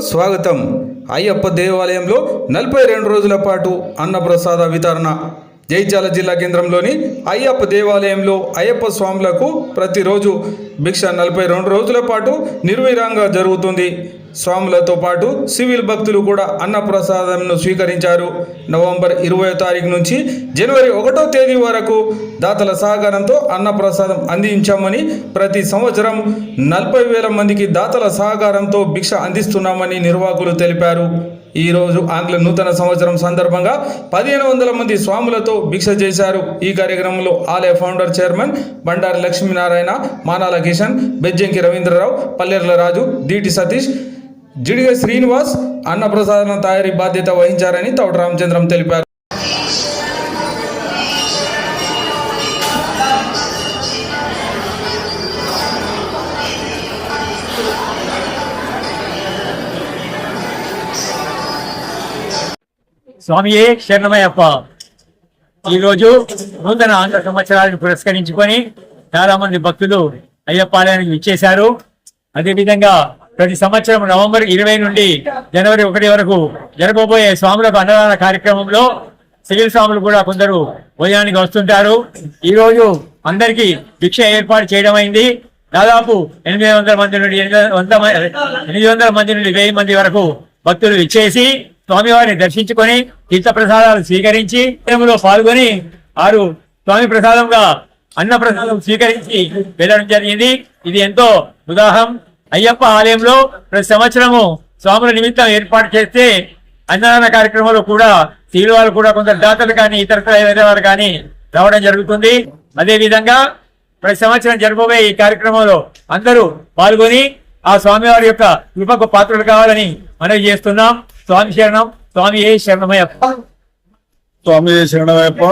స్వాగతం. అయ్యప్ప దేవాలయంలో నలభై రెండు రోజుల పాటు అన్నప్రసాద వితరణ. జైత్యాల జిల్లా కేంద్రంలోని అయ్యప్ప దేవాలయంలో అయ్యప్ప స్వాములకు ప్రతిరోజు భిక్ష నలభై రెండు రోజుల పాటు నిర్విరాంగా జరుగుతుంది. స్వాములతో పాటు సివిల్ భక్తులు కూడా అన్నప్రసాదంను స్వీకరించారు. నవంబర్ ఇరవై తారీఖు నుంచి జనవరి ఒకటో తేదీ వరకు దాతల సహకారంతో అన్నప్రసాదం అందించామని ప్రతి సంవత్సరం నలభై వేల మందికి దాతల సహకారంతో భిక్ష అందిస్తున్నామని నిర్వాహకులు తెలిపారు. ఈ రోజు ఆంగ్ల నూతన సంవత్సరం సందర్భంగా పదిహేను వందల మంది స్వాములతో భిక్ష చేశారు. ఈ కార్యక్రమంలో ఆలయ ఫౌండర్ చైర్మన్ బండారి లక్ష్మీనారాయణ మానాల కిషన్ బెజ్జంకి రవీంద్రరావు పల్లెర్ల రాజు దీటి సతీష్ జిడిగ శ్రీనివాస్ అన్నప్రసాదన తయారీ బాధ్యత వహించారని తౌట రామచంద్రం తెలిపారు. స్వామియే శరణమయ్యప్ప. ఈరోజు నూతన ఆంధ్ర సంవత్సరాలను పురస్కరించుకొని చాలా మంది భక్తులు అయ్యప్పాలయానికి విచ్చేశారు. అదేవిధంగా ప్రతి సంవత్సరం నవంబర్ ఇరవై నుండి జనవరి ఒకటి వరకు జరగబోయే స్వాములకు అన్నదాన కార్యక్రమంలో సివిల్ స్వాములు కూడా కొందరు భోజనానికి వస్తుంటారు. ఈ రోజు అందరికీ భిక్ష ఏర్పాటు చేయడం అయింది దాదాపు ఎనిమిది వందల మంది నుండి ఎనిమిది ఎనిమిది వందల మంది నుండి వెయ్యి మంది వరకు భక్తులు ఇచ్చేసి స్వామివారిని దర్శించుకొని తీర్థ ప్రసాదాలు స్వీకరించి కార్యక్రమంలో పాల్గొని వారు స్వామి ప్రసాదంగా అన్న ప్రసాదం స్వీకరించి వెళ్ళడం జరిగింది. ఇది ఎంతో ఉదాహరణ అయ్యప్ప ఆలయంలో ప్రతి సంవత్సరము స్వాముల నిమిత్తం ఏర్పాటు చేస్తే అన్నదాన కార్యక్రమంలో కూడా స్త్రీల వాళ్ళు కూడా కొందరు దాతలు కానీ ఇతర వేరే వారు కానీ రావడం జరుగుతుంది. అదే విధంగా ప్రతి సంవత్సరం జరగబోయే ఈ కార్యక్రమంలో అందరూ పాల్గొని ఆ స్వామివారి యొక్క కృపకు పాత్రలు కావాలని మనవి చేస్తున్నాం. స్వామి శరణం స్వామి ఏ శరణమయ్యప్ప? స్వామి శరణమయ్యప్ప.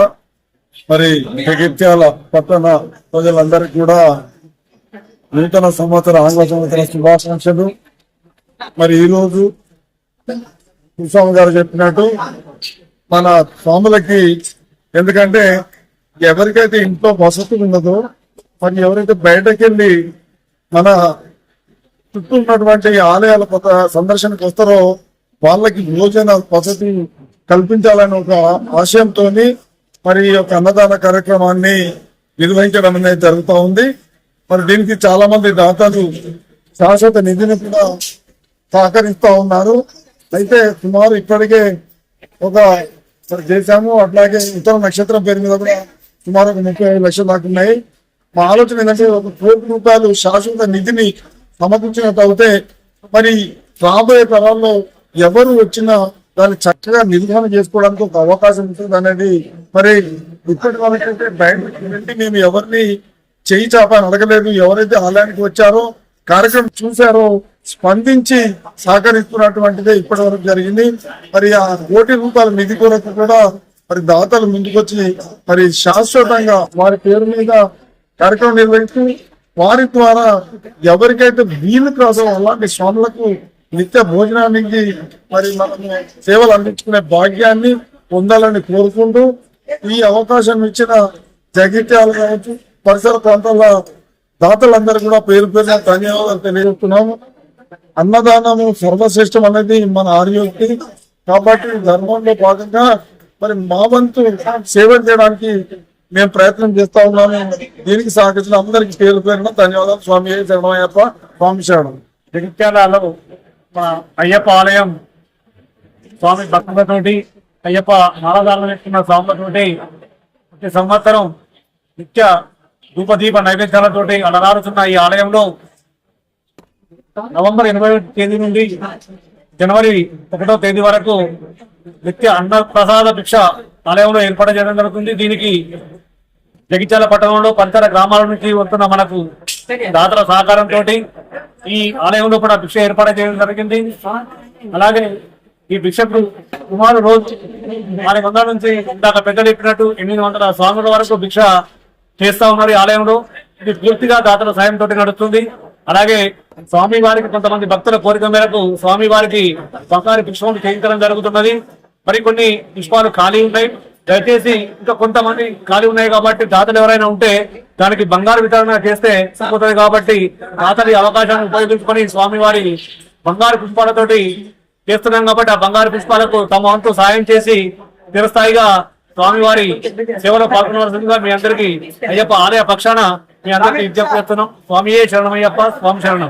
మరి జగిత్యాల పట్టణ ప్రజలందరికీ కూడా నూతన సంవత్సర ఆంగ్ల సంవత్సర శుభాకాంక్షలు. మరి ఈ రోజు స్వామి గారు చెప్పినట్టు మన స్వాములకి ఎందుకంటే ఎవరికైతే ఇంట్లో వసతి ఉన్నదో మరి ఎవరైతే బయటకు వెళ్ళి మన చుట్టూ ఉన్నటువంటి ఆలయాల సందర్శనకు వస్తారో వాళ్ళకి భోజన వసతి కల్పించాలని ఒక ఆశయంతో మరి ఈ యొక్క అన్నదాన కార్యక్రమాన్ని నిర్వహించడం అనేది జరుగుతూ ఉంది. మరి దీనికి చాలా మంది దాతలు శాశ్వత నిధిని కూడా సహకరిస్తూ ఉన్నారు. అయితే సుమారు ఇప్పటికే ఒక చేశాము. అట్లాగే ఇతర నక్షత్రం పేరు మీద కూడా సుమారు ఒక ముప్పై ఐదు లక్షలు దాకా ఉన్నాయి. మా ఆలోచన ఏంటంటే ఒక కోటి రూపాయలు శాశ్వత నిధిని సమకూర్చినట్టు అవుతే మరి రాబోయే తరాల్లో ఎవరు వచ్చినా దాన్ని చక్కగా నిర్వహణ చేసుకోవడానికి ఒక అవకాశం ఉంటుంది అనేది మరి ఇప్పటి వరకైతే బయట నుండి మేము ఎవరిని చేయి చాపని అడగలేదు. ఎవరైతే ఆలయానికి వచ్చారో కార్యక్రమం చూశారో స్పందించి సహకరిస్తున్నటువంటిదే ఇప్పటి వరకు జరిగింది. మరి ఆ కోటి రూపాయల నిధి కొరకు కూడా మరి దాతలు ముందుకొచ్చి మరి శాశ్వతంగా వారి పేరు మీద కార్యక్రమం నిర్వహిస్తూ వారి ద్వారా ఎవరికైతే వీలు కాదో అలాంటి స్వాములకు నిత్య భోజనానికి మరి మనము సేవలు అందించుకునే భాగ్యాన్ని పొందాలని కోరుకుంటూ ఈ అవకాశం ఇచ్చిన జగిత్యాలు కావచ్చు పరిసర ప్రాంతాల దాతలందరూ కూడా పేరు పేరున ధన్యవాదాలు తెలియజేస్తున్నాము. అన్నదానము సర్వశ్రేష్టం అనేది మన ఆర్యోక్తి. కాబట్టి ధర్మంలో భాగంగా మరి మా వంతు సేవ చేయడానికి మేము ప్రయత్నం చేస్తా ఉన్నాము. దీనికి సహకరించిన అందరికి పేరు పేరున ధన్యవాదాలు. స్వామి శరణమయ్యప్ప స్వామి శరణం. జగిత్యాలలో మన అయ్యప్ప ఆలయం స్వామి భక్తులతోటి అయ్యప్ప మాలదారులు పెట్టుకున్న స్వాములతోటి ప్రతి సంవత్సరం నిత్య ధూపదీప నైవేద్యాలతోటి అలరారుతున్న ఈ ఆలయంలో నవంబర్ ఎనభై తేదీ నుండి జనవరి ఒకటో తేదీ వరకు నిత్య అన్న ప్రసాద భిక్ష ఆలయంలో ఏర్పాటు చేయడం జరుగుతుంది. దీనికి జగిత్యాల పట్టణంలో పరిసర గ్రామాల నుంచి వస్తున్న మనకు దాతల సహకారంతో ఈ ఆలయంలో కూడా భిక్ష ఏర్పాటు చేయడం జరిగింది. అలాగే ఈ భిక్షకు సుమారు రోజు నాలుగు వందల నుంచి ఇందాక పెద్దలు చెప్పినట్టు ఎనిమిది వందల స్వాముల వరకు భిక్ష చేస్తా ఉన్నారు ఈ ఆలయంలో. ఇది పూర్తిగా దాతల సాయంతో నడుస్తుంది. అలాగే స్వామి వారికి కొంతమంది భక్తుల కోరిక మేరకు స్వామి వారికి బంగారు పుష్పం చేయించడం జరుగుతున్నది. మరి కొన్ని పుష్పాలు ఖాళీ ఉన్నాయి. దయచేసి ఇంకా కొంతమంది ఖాళీ ఉన్నాయి కాబట్టి దాతలు ఎవరైనా ఉంటే దానికి బంగారు వితరణ చేస్తే సరిపోతుంది కాబట్టి దాతలు అవకాశాన్ని ఉపయోగించుకొని స్వామి వారి బంగారు పుష్పాలతోటి చేస్తున్నాం కాబట్టి ఆ బంగారు పుష్పాలకు తమ వంతు సాయం చేసి చిరస్థాయిగా స్వామివారి సేవలో పాల్గొనవలసిందిగా మీ అందరికీ అయ్యప్ప ఆలయ పక్షాన మీ అందరికీ విజ్ఞప్తి చేస్తున్నాం. స్వామియే శరణమయ్యప్ప స్వామి శరణం.